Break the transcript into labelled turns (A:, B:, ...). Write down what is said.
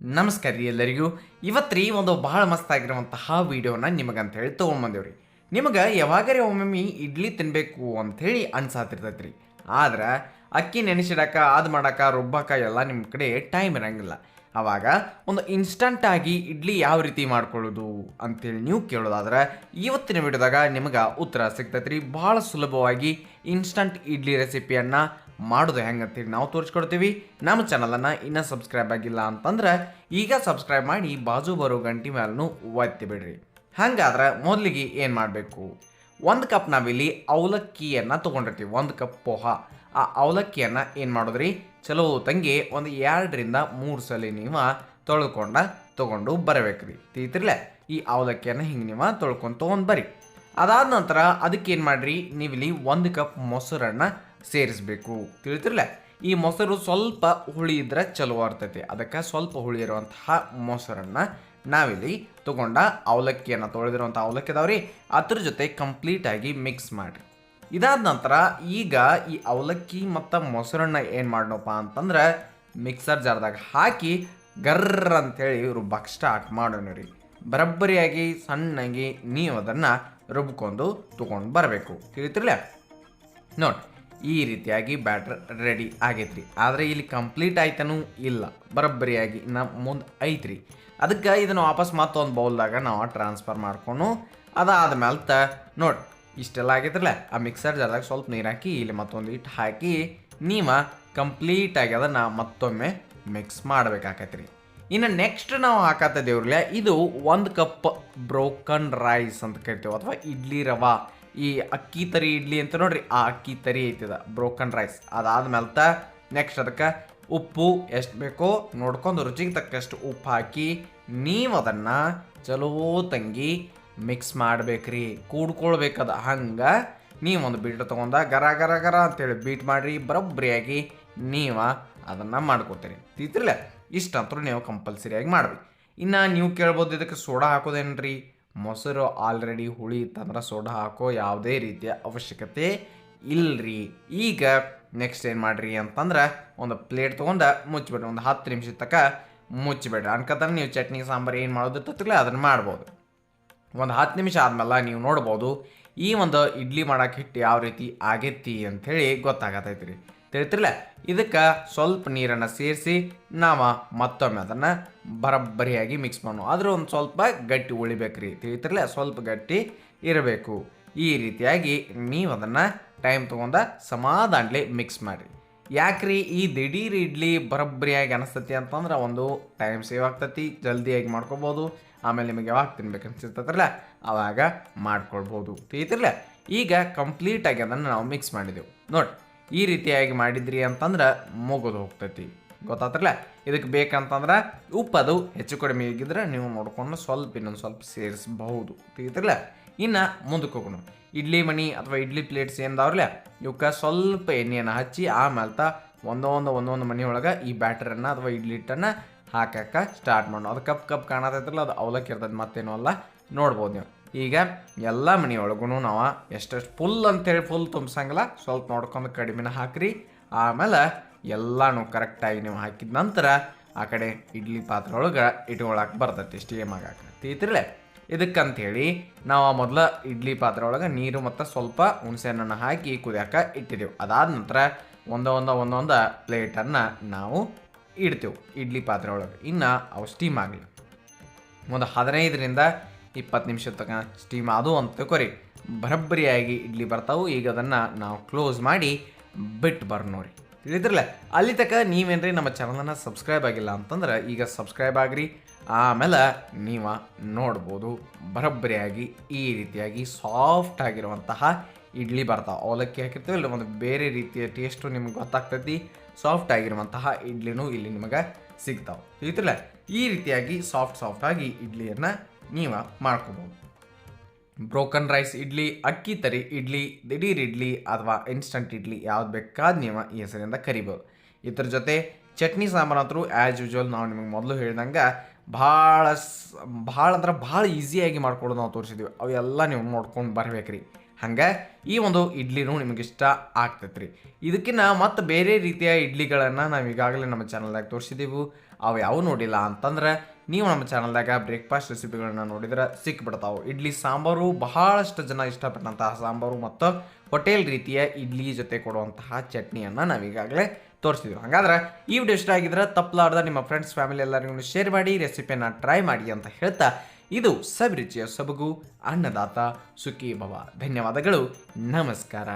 A: ನಮಸ್ಕಾರ ರೀ ಎಲ್ಲರಿಗೂ. ಇವತ್ತು ರೀ ಒಂದು ಭಾಳ ಮಸ್ತ್ ಆಗಿರುವಂತಹ ವಿಡಿಯೋನ ನಿಮಗಂತ ಹೇಳಿ ತೊಗೊಂಬಂದೇವ್ರಿ. ನಿಮಗೆ ಯಾವಾಗರೇ ಒಮ್ಮೊಮ್ಮೆ ಇಡ್ಲಿ ತಿನ್ನಬೇಕು ಅಂಥೇಳಿ ಅನ್ಸಾತಿರ್ತೈತೆ ರೀ ಆದ್ರೆ ಅಕ್ಕಿ ನೆನೆಸಿಡಕ, ಅದು ಮಾಡಕ, ರುಬ್ಬಾಕ ಎಲ್ಲ ನಿಮ್ಮ ಕಡೆ ಟೈಮ್ ಇರಂಗಿಲ್ಲ. ಆವಾಗ ಒಂದು ಇನ್ಸ್ಟಂಟ್ ಆಗಿ ಇಡ್ಲಿ ಯಾವ ರೀತಿ ಮಾಡ್ಕೊಳ್ಳೋದು ಅಂತೇಳಿ ನೀವು ಕೇಳೋದಾದ್ರೆ ಇವತ್ತಿನ ವಿಡಿಯೋದಾಗ ನಿಮಗೆ ಉತ್ತರ ಸಿಗ್ತೈತೆ ರೀ ಭಾಳ ಸುಲಭವಾಗಿ ಇನ್ಸ್ಟಂಟ್ ಇಡ್ಲಿ ರೆಸಿಪಿಯನ್ನು ಮಾಡೋದು ಹೆಂಗಂತೇಳಿ ನಾವು ತೋರಿಸ್ಕೊಡ್ತೀವಿ. ನಮ್ಮ ಚಾನಲನ್ನು ಇನ್ನೂ ಸಬ್ಸ್ಕ್ರೈಬ್ ಆಗಿಲ್ಲ ಅಂತಂದ್ರೆ ಈಗ ಸಬ್ಸ್ಕ್ರೈಬ್ ಮಾಡಿ ಬಾಜು ಬರೋ ಗಂಟೆ ಮೇಲೂ ಒತ್ತಿ ಬಿಡ್ರಿ. ಹಂಗಾದ್ರೆ ಮೊದಲಿಗೆ ಏನು ಮಾಡಬೇಕು? ಒಂದು ಕಪ್ ನಾವಿಲ್ಲಿ ಅವಲಕ್ಕಿಯನ್ನು ತೊಗೊಂಡಿರ್ತೀವಿ, ಒಂದು ಕಪ್ ಪೋಹ. ಆ ಅವಲಕ್ಕಿಯನ್ನು ಏನು ಮಾಡೋದ್ರಿ? ಚಲೋ ತಂಗಿ ಒಂದು ಎರಡರಿಂದ ಮೂರು ಸಲ ನೀವು ತೊಳ್ಕೊಂಡ ತೊಗೊಂಡು ಬರಬೇಕ್ರಿ. ತೀತಿರ್ಲೆ ಈ ಅವಲಕ್ಕಿಯನ್ನು ಹಿಂಗೆ ನೀವು ತೊಳ್ಕೊಂಡು ತೊಗೊಂಡು ಬರ್ರಿ. ಅದಾದ ನಂತರ ಅದಕ್ಕೆ ಏನು ಮಾಡ್ರಿ? ನೀವಿಲ್ಲಿ ಒಂದು ಕಪ್ ಮೊಸರನ್ನು ಸೇರಿಸ್ಬೇಕು ತಿಳಿತಿರ್ಲ? ಈ ಮೊಸರು ಸ್ವಲ್ಪ ಹುಳಿ ಇದ್ರೆ ಚಲೋ ಇರ್ತೈತಿ. ಅದಕ್ಕೆ ಸ್ವಲ್ಪ ಹುಳಿ ಇರುವಂತಹ ಮೊಸರನ್ನು ನಾವಿಲ್ಲಿ ತಗೊಂಡ ಅವಲಕ್ಕಿಯನ್ನು ತೊಳೆದಿರುವಂಥ ಅವಲಕ್ಕಿ ಅದಾವ್ರಿ ಅದ್ರ ಜೊತೆ ಕಂಪ್ಲೀಟಾಗಿ ಮಿಕ್ಸ್ ಮಾಡಿರಿ. ಇದಾದ ನಂತರ ಈಗ ಈ ಅವಲಕ್ಕಿ ಮತ್ತು ಮೊಸರನ್ನ ಏನು ಮಾಡೋಣಪ್ಪ ಅಂತಂದ್ರೆ ಮಿಕ್ಸರ್ ಜಾರ್ದಾಗ ಹಾಕಿ ಗರ್ರ ಅಂತೇಳಿ ಬಕ್ ಸ್ಟಾರ್ಟ್ ಮಾಡೋಣ ರೀ. ಬರಬ್ಬರಿಯಾಗಿ ಸಣ್ಣಗೆ ನೀವು ಅದನ್ನು ರುಬ್ಕೊಂಡು ತಗೊಂಡು ಬರಬೇಕು. ತಿಳಿತಿರ್ಲ? ನೋಡಿ ಈ ರೀತಿಯಾಗಿ ಬ್ಯಾಟ್ರ್ ರೆಡಿ ಆಗೈತ್ರಿ. ಆದರೆ ಇಲ್ಲಿ ಕಂಪ್ಲೀಟ್ ಆಯ್ತನೂ ಇಲ್ಲ. ಬರೋಬ್ಬರಿಯಾಗಿ ನಮ್ಮ ಮುಂದೆ ಐತ್ರಿ. ಅದಕ್ಕೆ ಇದನ್ನು ವಾಪಸ್ ಮತ್ತೊಂದು ಬೌಲ್ದಾಗ ನಾವು ಟ್ರಾನ್ಸ್ಫರ್ ಮಾಡ್ಕೊಂಡು ಅದಾದ ಮೇಲೆ ತ ನೋಡಿ, ಇಷ್ಟೆಲ್ಲ ಆಗೈತ್ರಲ್ಲ ಆ ಮಿಕ್ಸರ್ ಜಾರ್ದಾಗ ಸ್ವಲ್ಪ ನೀರು ಹಾಕಿ ಇಲ್ಲಿ ಮತ್ತೊಂದು ಹಿಟ್ಟು ಹಾಕಿ ನೀವು ಕಂಪ್ಲೀಟಾಗಿ ಅದನ್ನು ಮತ್ತೊಮ್ಮೆ ಮಿಕ್ಸ್ ಮಾಡ್ಬೇಕಾಕೈತ್ರಿ. ಇನ್ನು ನೆಕ್ಸ್ಟ್ ನಾವು ಹಾಕತ್ತಿದ್ದೇವ್ರಲ್ಲ ಇದು ಒಂದು ಕಪ್ ಬ್ರೋಕನ್ ರೈಸ್ ಅಂತ ಕರಿತೇವೆ, ಅಥವಾ ಇಡ್ಲಿ ರವಾ. ಈ ಅಕ್ಕಿ ತರಿ ಇಡ್ಲಿ ಅಂತ ನೋಡ್ರಿ, ಆ ಅಕ್ಕಿ ತರಿ ಐತಿದ ಬ್ರೋಕನ್ ರೈಸ್ ಅದಾದ್ಮೇಲೆ ತ ನೆಕ್ಸ್ಟ್ ಅದಕ್ಕೆ ಉಪ್ಪು ಎಷ್ಟು ಬೇಕೋ ನೋಡ್ಕೊಂಡು ರುಚಿಗೆ ತಕ್ಕಷ್ಟು ಉಪ್ಪು ಹಾಕಿ ನೀವು ಅದನ್ನು ಚಲೋ ತಂಗಿ ಮಿಕ್ಸ್ ಮಾಡ್ಬೇಕ್ರಿ, ಕೂಡ್ಕೊಳ್ಬೇಕದ ಹಂಗೆ ನೀವೊಂದು ಬೀಟ್ ತೊಗೊಂಡ ಗರ ಗರ ಗರ ಅಂತೇಳಿ ಬೀಟ್ ಮಾಡಿರಿ, ಬರೊಬ್ಬರಿಯಾಗಿ ನೀವು ಅದನ್ನು ಮಾಡ್ಕೋತೀರಿ. ತಿಳ್ತಿರ್ಲ? ಇಷ್ಟಂತೂ ನೀವು ಕಂಪಲ್ಸರಿಯಾಗಿ ಮಾಡ್ಬೇಕು ಇನ್ನು ನೀವು ಕೇಳ್ಬೋದು ಇದಕ್ಕೆ ಸೋಡಾ ಹಾಕೋದೇನ್ರಿ? ಮೊಸರು ಆಲ್ರೆಡಿ ಹುಳಿ ಇತ್ತಂದ್ರೆ ಸೋಡಾ ಹಾಕೋ ಯಾವುದೇ ರೀತಿಯ ಅವಶ್ಯಕತೆ ಇಲ್ರಿ. ಈಗ ನೆಕ್ಸ್ಟ್ ಏನು ಮಾಡ್ರಿ ಅಂತಂದ್ರೆ ಒಂದು ಪ್ಲೇಟ್ ತೊಗೊಂಡು ಮುಚ್ಚಿಬಿಡ್ರಿ, ಒಂದು ಹತ್ತು ನಿಮಿಷ ತನಕ ಮುಚ್ಚಿಬಿಡ್ರಿ. ಅನ್ಕತ್ತಾನೆ ನೀವು ಚಟ್ನಿ, ಸಾಂಬಾರು ಏನು ಮಾಡೋದು ತತ್ತಲೇ ಅದನ್ನು ಮಾಡ್ಬೋದು. ಒಂದು ಹತ್ತು ನಿಮಿಷ ಆದ್ಮೇಲೆ ನೀವು ನೋಡ್ಬೋದು ಈ ಒಂದು ಇಡ್ಲಿ ಮಾಡಕ್ಕೆ ಹಿಟ್ಟು ಯಾವ ರೀತಿ ಆಗೈತಿ ಅಂಥೇಳಿ ಗೊತ್ತಾಗತೈತಿ ರೀ ತಿಳಿತಿರ್ಲ ಇದಕ್ಕೆ ಸ್ವಲ್ಪ ನೀರನ್ನು ಸೇರಿಸಿ ನಾವು ಮತ್ತೊಮ್ಮೆ ಅದನ್ನು ಬರಬ್ಬರಿಯಾಗಿ ಮಿಕ್ಸ್ ಮಾಡೋಣ. ಆದರೂ ಒಂದು ಸ್ವಲ್ಪ ಗಟ್ಟಿ ಉಳಿಬೇಕ್ರಿ. ತಿಳಿತಿರಲ್ಲ ಸ್ವಲ್ಪ ಗಟ್ಟಿ ಇರಬೇಕು. ಈ ರೀತಿಯಾಗಿ ನೀವು ಅದನ್ನು ಟೈಮ್ ತೊಗೊಂಡ ಸಮಾಧಾನಲಿ ಮಿಕ್ಸ್ ಮಾಡಿರಿ. ಯಾಕ್ರಿ ಈ ದಿಢೀರ್ ಇಡ್ಲಿ ಬರಬ್ಬರಿಯಾಗಿ ಅನಿಸ್ತತಿ ಅಂತಂದ್ರೆ ಒಂದು ಟೈಮ್ ಸೇವ್ ಆಗ್ತತಿ, ಜಲ್ದಿಯಾಗಿ ಮಾಡ್ಕೋಬೋದು. ಆಮೇಲೆ ನಿಮಗೆ ಯಾವಾಗ ತಿನ್ಬೇಕು ಅನ್ಸಿರ್ತತ್ರಲ್ಲ ಆವಾಗ ಮಾಡ್ಕೊಳ್ಬೋದು. ತಿಳಿತಿರಲ್ಲ ಈಗ ಕಂಪ್ಲೀಟಾಗಿ ಅದನ್ನು ನಾವು ಮಿಕ್ಸ್ ಮಾಡಿದೆವು. ನೋಡಿ ಈ ರೀತಿಯಾಗಿ ಮಾಡಿದ್ರಿ ಅಂತಂದ್ರೆ ಮುಗಿದು ಹೋಗ್ತೈತಿ. ಗೊತ್ತಾತ್ರಲ್ಲ? ಇದಕ್ಕೆ ಬೇಕಂತಂದ್ರೆ ಉಪ್ಪದು ಹೆಚ್ಚು ಕಡಿಮೆ ಆಗಿದ್ರೆ ನೀವು ನೋಡಿಕೊಂಡು ಸ್ವಲ್ಪ ಇನ್ನೊಂದು ಸ್ವಲ್ಪ ಸೇರಿಸಬಹುದು. ತೆಗಿತಿರಲ್ಲ ಇನ್ನು ಮುಂದಕ್ಕೆ ಹೋಗೋಣ. ಇಡ್ಲಿ ಮಣಿ ಅಥವಾ ಇಡ್ಲಿ ಪ್ಲೇಟ್ಸ್ ಏನದಾವ್ರಲ್ಲ ಇವಕ್ಕೆ ಸ್ವಲ್ಪ ಎಣ್ಣೆಯನ್ನು ಹಚ್ಚಿ ಆಮೇಲೆ ತ ಒಂದೊಂದು ಒಂದೊಂದು ಮನೆಯೊಳಗೆ ಈ ಬ್ಯಾಟ್ರನ್ನು ಅಥವಾ ಇಡ್ಲಿ ಹಿಟ್ಟನ್ನು ಹಾಕಕ್ಕೆ ಸ್ಟಾರ್ಟ್ ಮಾಡೋಣ. ಅದು ಕಪ್ ಕಪ್ ಕಾಣತೈತಿರಲ್ಲ ಅದು ಅವಲಕ್ಕಿ ಇರ್ತದೆ ಮತ್ತೇನು ಅಲ್ಲ. ನೋಡ್ಬೋದು ನೀವು. ಈಗ ಎಲ್ಲ ಮನೆಯೊಳಗೂ ನಾವು ಎಷ್ಟೆಷ್ಟು ಫುಲ್ ಅಂತೇಳಿ ಫುಲ್ ತುಂಬಿಸಂಗಿಲ್ಲ, ಸ್ವಲ್ಪ ನೋಡ್ಕೊಂಡು ಕಡಿಮೆನ ಹಾಕ್ರಿ. ಆಮೇಲೆ ಎಲ್ಲಾನು ಕರೆಕ್ಟಾಗಿ ನೀವು ಹಾಕಿದ ನಂತರ ಆ ಕಡೆ ಇಡ್ಲಿ ಪಾತ್ರೆ ಒಳಗೆ ಇಟ್ಕೊಳಕ್ಕೆ ಬರ್ತೈತಿ ಸ್ಟೀಮ್ ಆಗಕ್ಕೆ ತೀತಿರ್ಲೆ ಇದಕ್ಕಂಥೇಳಿ ನಾವು ಮೊದಲ ಇಡ್ಲಿ ಪಾತ್ರೆ ಒಳಗೆ ನೀರು ಮತ್ತು ಸ್ವಲ್ಪ ಹುಣಸೆಹಣ್ಣನ್ನು ಹಾಕಿ ಕುದಿಯೋಕೆ ಇಟ್ಟಿದ್ದೆವು ಅದಾದ ನಂತರ ಒಂದೊಂದು ಒಂದೊಂದು ಪ್ಲೇಟನ್ನು ನಾವು ಇಡ್ತೇವೆ ಇಡ್ಲಿ ಪಾತ್ರೆ ಒಳಗೆ ಇನ್ನು ಅವು ಸ್ಟೀಮ್ ಆಗಲಿ ಒಂದು ಹದಿನೈದರಿಂದ ಇಪ್ಪತ್ತು ನಿಮಿಷ ತನಕ ಸ್ಟೀಮ್ ಅದು ಅಂತ ತಿಳ್ಕೊರಿ ಬರಬ್ಬರಿಯಾಗಿ ಇಡ್ಲಿ ಬರ್ತಾವು. ಈಗ ಅದನ್ನು ನಾವು ಕ್ಲೋಸ್ ಮಾಡಿ ಬಿಟ್ಟು ಬರ್ನೋರಿ ತಿಳಿದ್ರಲ್ಲ? ಅಲ್ಲಿ ತನಕ ನೀವೇನ್ರಿ ನಮ್ಮ ಚಾನಲನ್ನು ಸಬ್ಸ್ಕ್ರೈಬ್ ಆಗಿಲ್ಲ ಅಂತಂದ್ರೆ ಈಗ ಸಬ್ಸ್ಕ್ರೈಬ್ ಆಗ್ರಿ. ಆಮೇಲೆ ನೀವು ನೋಡ್ಬೋದು ಬರಬ್ಬರಿಯಾಗಿ ಈ ರೀತಿಯಾಗಿ ಸಾಫ್ಟ್ ಆಗಿರುವಂತಹ ಇಡ್ಲಿ ಬರ್ತಾವೆ ಅವಲಕ್ಕಿ ಹಾಕಿರ್ತೀವಿ ಇಲ್ಲ ಒಂದು ಬೇರೆ ರೀತಿಯ ಟೇಸ್ಟು ನಿಮ್ಗೆ ಗೊತ್ತಾಗ್ತೈತಿ. ಸಾಫ್ಟ್ ಆಗಿರುವಂತಹ ಇಡ್ಲಿನೂ ಇಲ್ಲಿ ನಿಮಗೆ ಸಿಗ್ತಾವೆ. ತಿಳಿತಿಲ್ಲ ಈ ರೀತಿಯಾಗಿ ಸಾಫ್ಟ್ ಸಾಫ್ಟಾಗಿ ಇಡ್ಲಿಯನ್ನು ನೀವು ಮಾಡ್ಕೋಬೋದು. ಬ್ರೋಕನ್ ರೈಸ್ ಇಡ್ಲಿ, ಅಕ್ಕಿ ತರಿ ಇಡ್ಲಿ, ದಿಢೀರ್ ಇಡ್ಲಿ ಅಥವಾ ಇನ್ಸ್ಟಂಟ್ ಇಡ್ಲಿ ಯಾವ್ದು ಬೇಕಾದ ನೀವು ಈ ಹೆಸರಿಂದ ಕರಿಬೋದು. ಇದ್ರ ಜೊತೆ ಚಟ್ನಿ ಸಾಂಬಾರು ಅಂತೂ ಆ್ಯಸ್ ಯೂಶ್ವಲ್ ನಾವು ನಿಮಗೆ ಮೊದಲು ಹೇಳಿದಂಗೆ ಭಾಳ ಭಾಳ ಅಂದ್ರೆ ಭಾಳ ಈಸಿಯಾಗಿ ಮಾಡ್ಕೊಡೋದು ನಾವು ತೋರಿಸಿದ್ವಿ. ಅವೆಲ್ಲ ನೀವು ನೋಡ್ಕೊಂಡು ಬರ್ಬೇಕ್ರಿ. ಹಂಗೆ ಈ ಒಂದು ಇಡ್ಲಿನೂ ನಿಮಗೆ ಇಷ್ಟ ಆಗ್ತೈತೆ ರೀ ಇದಕ್ಕಿಂತ ಮತ್ತು ಬೇರೆ ರೀತಿಯ ಇಡ್ಲಿಗಳನ್ನು ನಾವು ಈಗಾಗಲೇ ನಮ್ಮ ಚಾನಲ್ದಾಗ ತೋರಿಸಿದ್ದೀವಿ ಅವು ಯಾವ ನೋಡಿಲ್ಲ ಅಂತಂದ್ರೆ ನೀವು ನಮ್ಮ ಚಾನಲ್ದಾಗ ಬ್ರೇಕ್ಫಾಸ್ಟ್ ರೆಸಿಪಿಗಳನ್ನ ನೋಡಿದ್ರೆ ಸಿಕ್ಬಿಡ್ತಾವೆ. ಇಡ್ಲಿ, ಸಾಂಬಾರು ಬಹಳಷ್ಟು ಜನ ಇಷ್ಟಪಟ್ಟಂತಹ ಸಾಂಬಾರು ಮತ್ತು ಹೋಟೆಲ್ ರೀತಿಯ ಇಡ್ಲಿ ಜೊತೆ ಕೊಡುವಂತಹ ಚಟ್ನಿಯನ್ನು ನಾವೀಗಾಗಲೇ ತೋರಿಸಿದ್ವಿ. ಹಾಗಾದ್ರೆ ಈ ವಿಡಿಯೋ ಇಷ್ಟ ಆಗಿದ್ರೆ ತಪ್ಪಲಾರ್ದ ನಿಮ್ಮ ಫ್ರೆಂಡ್ಸ್ ಫ್ಯಾಮಿಲಿ ಎಲ್ಲರಿಗೂ ಶೇರ್ ಮಾಡಿ ರೆಸಿಪಿಯನ್ನು ಟ್ರೈ ಮಾಡಿ ಅಂತ ಹೇಳ್ತಾ ಇದು ಸಬಿರುಚಿಯ ಸೊಬಗು, ಅನ್ನದಾತ ಸುಖಿ ಭವ ಧನ್ಯವಾದಗಳು. ನಮಸ್ಕಾರ.